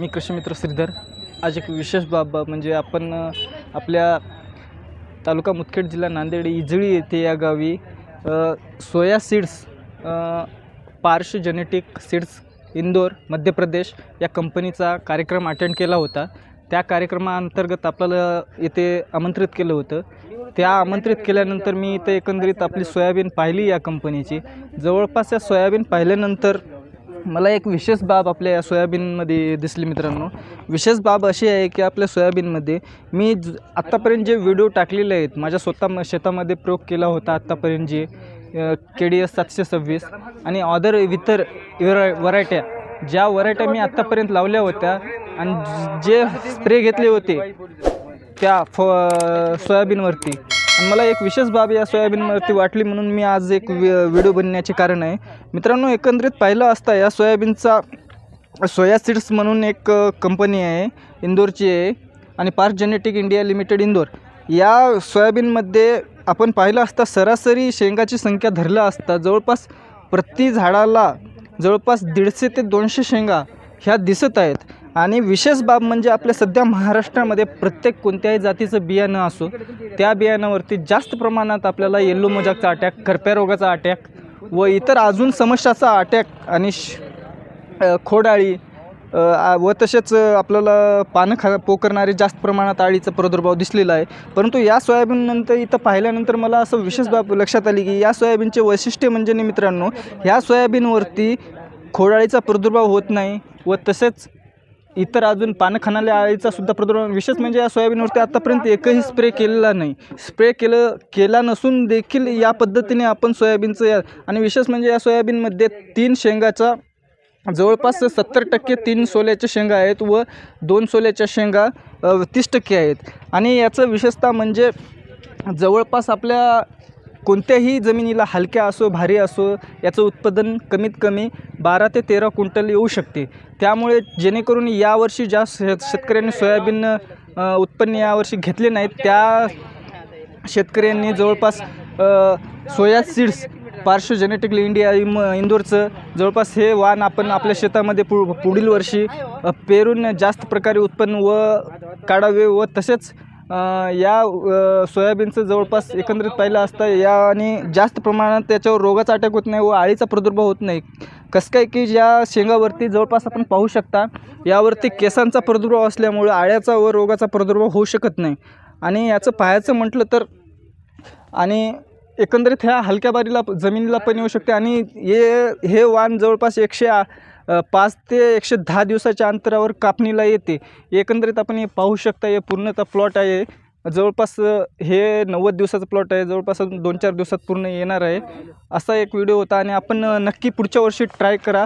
मी कृषीमित्र श्रीधर? आज एक विशेष बाब म्हणजे आपण आपल्या तालुका मुदखेड जिल्हा नांदेड इजळी येथे या गावी सोया सीड्स पार्श जेनेटिक सीड्स इंदोर मध्य प्रदेश या कंपनीचा कार्यक्रम अटेंड केला होता. त्या कार्यक्रमाअंतर्गत आपल्याला येथे आमंत्रित केलं होतं. त्या आमंत्रित केल्यानंतर मी इथे एकंदरीत आपली सोयाबीन पाहिली या कंपनीची. जवळपास या सोयाबीन पाहिल्यानंतर मला एक विशेष बाब आपल्या या सोयाबीनमध्ये दिसली मित्रांनो. विशेष बाब अशी आहे की आपल्या सोयाबीनमध्ये मी ज आत्तापर्यंत जे व्हिडिओ टाकलेले आहेत माझ्या स्वतः शेतामध्ये प्रयोग केला होता आत्तापर्यंत जे के डी एस सातशे सव्वीस आणि ऑदर इतर व्हरा व्हरायट्या ज्या व्हरायट्या मी आत्तापर्यंत लावल्या होत्या आणि जे स्प्रे घेतले होते त्या फ सोयाबीनवरती. आणि मला एक विशेष बाब या सोयाबीनवरती वाटली म्हणून मी आज एक व्हिडिओ बनण्याचे कारण आहे. मित्रांनो एकंदरीत पाहिलं असता या सोयाबीनचा सोया सीड्स म्हणून एक कंपनी आहे इंदोरची आहे आणि park genetic India limited Indore. या सोयाबीनमध्ये आपण पाहिलं असता सरासरी शेंगाची संख्या धरला असता. जवळपास प्रति झाडाला जवळपास दीडशे ते दोनशे शेंगा ह्या दिसत आहेत. आणि विशेष बाब म्हणजे आपल्या सध्या महाराष्ट्रामध्ये प्रत्येक कोणत्याही जातीचं बियाणं असो त्या बियाणावरती जास्त प्रमाणात आपल्याला येल्लो मोजाकचा अटॅक करप्या रोगाचा अटॅक व इतर अजून समस्याचा अटॅक आणि श खोडाळी व तसेच आपल्याला पानं खा पोकरणारे जास्त प्रमाणात आळीचा प्रादुर्भाव दिसलेला आहे. परंतु या सोयाबीननंतर इथं पाहिल्यानंतर मला असं विशेष बाब लक्षात आली की या सोयाबीनचे वैशिष्ट्य म्हणजे नि मित्रांनो ह्या सोयाबीनवरती खोडाळीचा प्रादुर्भाव होत नाही व तसेच इतर अजून पानं आळीचा सुद्धा प्रादुर्भाव विशेष म्हणजे या सोयाबीनवरती आत्तापर्यंत एकही स्प्रे केलेला नाही. स्प्रे केलं केला नसून देखील या पद्धतीने आपण सोयाबीनचं या आणि विशेष म्हणजे या सोयाबीनमध्ये तीन शेंगाचा जवळपास सत्तर टक्के तीन सोल्याच्या शेंगा आहेत व दोन सोल्याच्या शेंगा तीस टक्के आहेत. आणि याचं विशेषतः म्हणजे जवळपास आपल्या कोणत्याही जमिनीला हलक्या असो भारी असो याचं उत्पादन कमीत कमी बारा ते तेरा क्विंटल येऊ शकते. त्यामुळे जेणेकरून यावर्षी ज्या शेत शेतकऱ्यांनी सोयाबीन उत्पन्न यावर्षी घेतले नाहीत त्या शेतकऱ्यांनी जवळपास सोया सीड्स पार्श्व जेनेटिकली इंडिया इम इंदोरचं जवळपास हे वाण आपण आपल्या शेतामध्ये पु पुढील वर्षी पेरून जास्त प्रकारे उत्पन्न व काढावे व तसेच या सोयाबीनचं जवळपास एकंदरीत पाहिलं असता या आणि जास्त प्रमाणात त्याच्यावर रोगाचा अटॅक होत नाही व आळीचा प्रादुर्भाव होत नाही. कसं काय की ज्या शेंगावरती जवळपास आपण पाहू शकता यावरती केसांचा प्रादुर्भाव असल्यामुळं आळ्याचा व रोगाचा प्रादुर्भाव होऊ शकत नाही. आणि याचं पाहायचं म्हटलं तर आणि एकंदरीत ह्या हलक्या बारीला जमिनीला पण येऊ शकते आणि हे हे वाण जवळपास एकशे आ- पाच ते एकशे दहा दिवसाच्या अंतरावर कापणीला येते. एकंदरीत आपण हे पाहू शकता हे पूर्णतः प्लॉट आहे. जवळपास हे नव्वद दिवसाचं प्लॉट आहे. जवळपास दोन चार दिवसात पूर्ण येणार आहे. असा एक व्हिडिओ होता आणि आपण नक्की पुढच्या वर्षी ट्राय करा.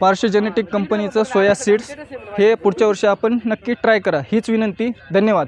पार्श्व जेनेटिक कंपनीचं सोया सीड्स हे पुढच्या वर्षी आपण नक्की ट्राय करा. हीच विनंती. धन्यवाद.